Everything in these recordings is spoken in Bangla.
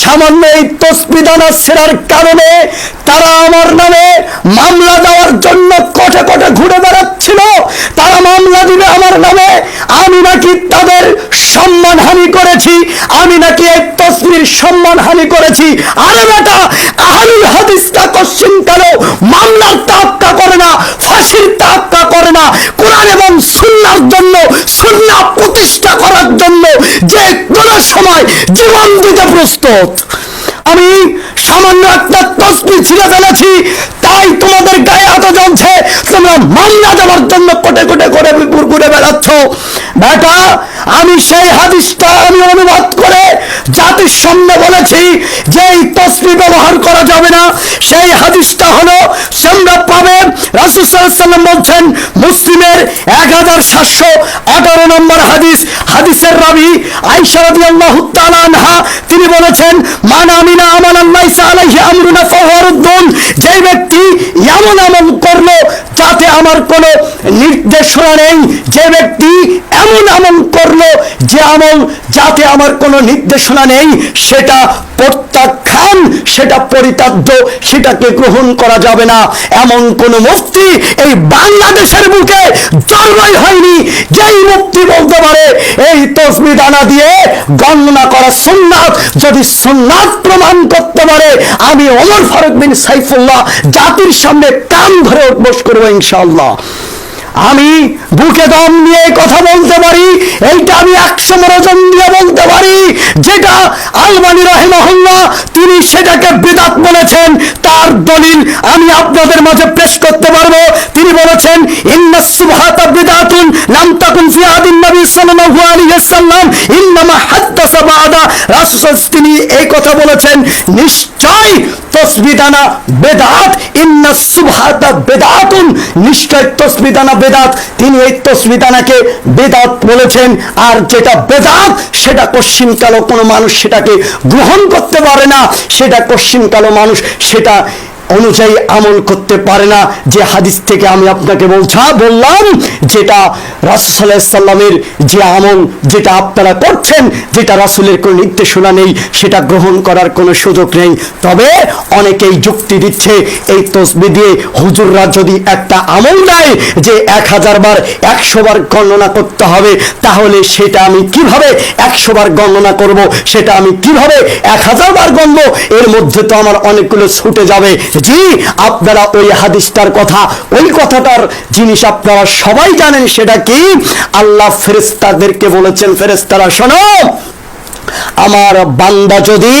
সামান্য এই তসবিদানা সেরার কারণে তারা আমার নামে মামলা দেওয়ার জন্য কটে কটে ঘুরে বেড়াচ্ছিল। তারা মামলা দিবে আমার নামে, আমি নাকি তাদের সম্মান হানি করেছি, আমি নাকি এই তসবির সম্মান হানি করেছি। আরে বেটা, আহলুল হাদিসটা কশ্চিন কেন? মামলার তাক্কা করে না, ফাঁসির তাক্কা করে না কোরআন এবং সুন্নার জন্য সুন্না প্রতিষ্ঠা করার জন্য যে কোনো সময় জীবন দিতে প্রস্তুত। আমি সামান্য একটা তসবি ছিঁড়ে ফেলেছি, তাই তোমাদের গায়ে এত জ্বলছে তোমরা মামলা দেওয়ার জন্য কোটে কোটে করে ঘুরে বেড়াচ্ছ। বেটা আমি সেই হাদিসটা আমি অনুবাদ করে জাতির সামনে বলেছি যে এই তসবি ব্যবহার করা যাবে না। সেই হাদিসটা হলো, তোমরা পাবে রাসুল সাল্লাম বলছেন মুসলিমের এক হাজার সাতশো আঠারো নম্বর হাদিস, হাদিসের রাবি আইসা আল্লাহ আনহা, তিনি বলেছেন, মান আমিনা আমান আল্লাহ আলাইহি আমরুনা ফাওয়ারুদ্দুন যে ব্যক্তি এমন আমল করল যাতে আমার কোনো নির্দেশনা নেই যে ব্যক্তি এমন আমল করল যে আমল যাতে আমার কোনো নির্দেশনা নেই, সেটা প্রত্যাখ্যান, সেটা পরিত্যাজ্য সেটাকে গ্রহণ করা যাবে না। এমন কোন মুফতি এই বাংলাদেশের বুকে জন্মই হয়নি, যেই মুক্তি বলতে পারে, এই তসবি দানা দিয়ে গণনা করা সুন্নাত, যদি সুন্নাত প্রমাণ করতে পারে, আমি ওমর ফারুক বিন সাইফুল্লাহ জাতির সামনে কান ধরে উঠবোস করব। ইনশাআল্লাহ। আমি বুকে দম নিয়ে কথা বলতে পারি, এইটা আমি একশো মনোজন দিয়ে বলতে পারি, যেটা আলমানি রহিমহল্লা তিনি সেটাকে বিদাত বলেছেন, তার দলিল আমি আপনাদের মাঝে পেশ করতে পারব। তিনি বলেছেন ইন্নাসুভাতা বিদাতুন সাল্লাল্লাহু ওয়াসাল্লাম, ইন্নামা তিনি এই কথা বলেছেন, নিশ্চয় তসবিদানা বেদাত, ইন্না সুবহাতা বেদাতুন। নিশ্চয় তসবিদানা বেদাত। তিনি এই তসবিদানাকে বেদাত বলেছেন, আর যেটা বেদাত, সেটা কশ্চিনকালও কোনো মানুষ সেটাকে গ্রহণ করতে পারে না। সেটা কশ্চিনকালও মানুষ সেটা অনুযায়ী আমল করতে পারে না। যে হাদিস থেকে আমি আপনাকে বলছা, বললাম, যেটা রাসুসাল্লাহ সাল্লামের যে আমল, যেটা আপনারা করছেন, যেটা রাসুলের কোনো নির্দেশনা নেই, সেটা গ্রহণ করার কোনো সুযোগ নেই। তবে অনেকেই যুক্তি দিচ্ছে, এই তসবি দিয়ে হুজুররা যদি একটা আমল দেয় যে এক হাজার বার, একশো বার গণনা করতে হবে, তাহলে সেটা আমি কীভাবে একশো বার গণনা করব, সেটা আমি কীভাবে এক হাজার বার গণব? এর মধ্যে তো আমার অনেকগুলো ছুটে যাবে। জি আপনারা ওই হাদিসটার কথা, ওই কথাটার জিনিস আপনারা সবাই জানেন, সেটা কি? আল্লাহ ফেরেস্তাদেরকে বলেছেন ফেরেস্তারা শোনো, আমার বান্দা যদি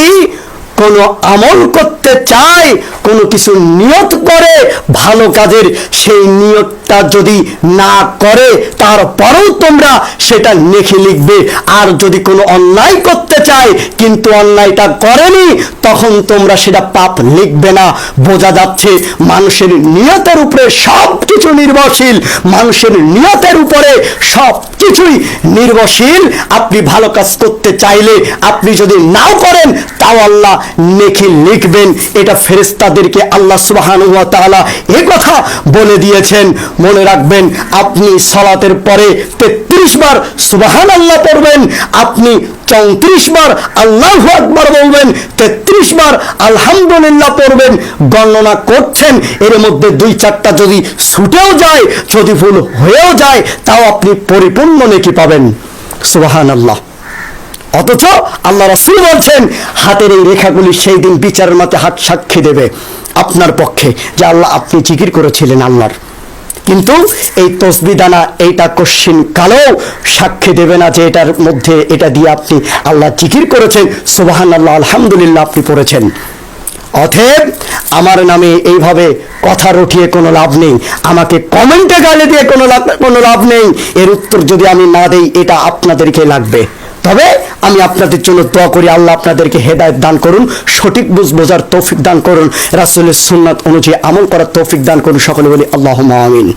কোনো আমল করতে চায়, কোনো কিছু নিয়ত করে, ভালো কাজের সেই নিয়তটা যদি না করে, তারপরেও তোমরা সেটা লিখে লিখবে। আর যদি কোনো অন্যায় করতে চায়, কিন্তু অন্যায়টা করেনি, তখন তোমরা সেটা পাপ লিখবে না। বোঝা যাচ্ছে মানুষের নিয়তের উপরে সব কিছু নির্ভরশীল। মানুষের নিয়তের উপরে সব কিছুই নির্ভরশীল। আপনি ভালো কাজ করতে চাইলে আপনি যদি নাও করেন, তাও আল্লাহ নেকি লিখবেন। এটা ফেরেস্তাদেরকে আল্লাহ সুবাহান তাআলা এ কথা বলে দিয়েছেন। মনে রাখবেন, আপনি সলাতের পরে তেত্রিশ বার সুবাহান আল্লাহ পড়বেন, আপনি চৌত্রিশ বার আল্লাহ আকবার বলবেন, তেত্রিশ বার আলহামদুলিল্লাহ পড়বেন, গণনা করছেন। এর মধ্যে দুই চারটা যদি ছুটেও যায়, যদি ভুল হয়েও যায়, তাও আপনি পরিপূর্ণ নেকি পাবেন। সুবাহান আল্লাহ অথচ আল্লাহ রসুল বলছেন, হাতের এই রেখাগুলি সেই দিন বিচারের মতে হাত সাক্ষী দেবে আপনার পক্ষে, যে আল্লাহ আপনি জিকির করেছিলেন আল্লাহর। কিন্তু এই তসবিদানা, এইটা কশ্চিন কালেও সাক্ষী দেবে না যে এটার মধ্যে এটা দিয়ে আপনি আল্লাহ জিকির করেছেন। সুবাহান আল্লাহ আলহামদুলিল্লাহ আপনি পড়েছেন। অথেব আমার নামে এইভাবে কথা রটিয়ে কোনো লাভ নেই। আমাকে কমেন্টে গালে দিয়ে কোনো লাভ কোনো লাভ নেই। এর উত্তর যদি আমি না দেই, এটা আপনাদেরকে লাগবে। তবে আমি আপনাদের জন্য দোয়া করি, আল্লাহ আপনাদেরকে হেদায়ত দান করুন, সঠিক বুঝ বোঝার তৌফিক দান করুন, রাসুলের সুন্নাত অনুযায়ী আমল করার তৌফিক দান করুন সকলে বলি আল্লাহ আমিন।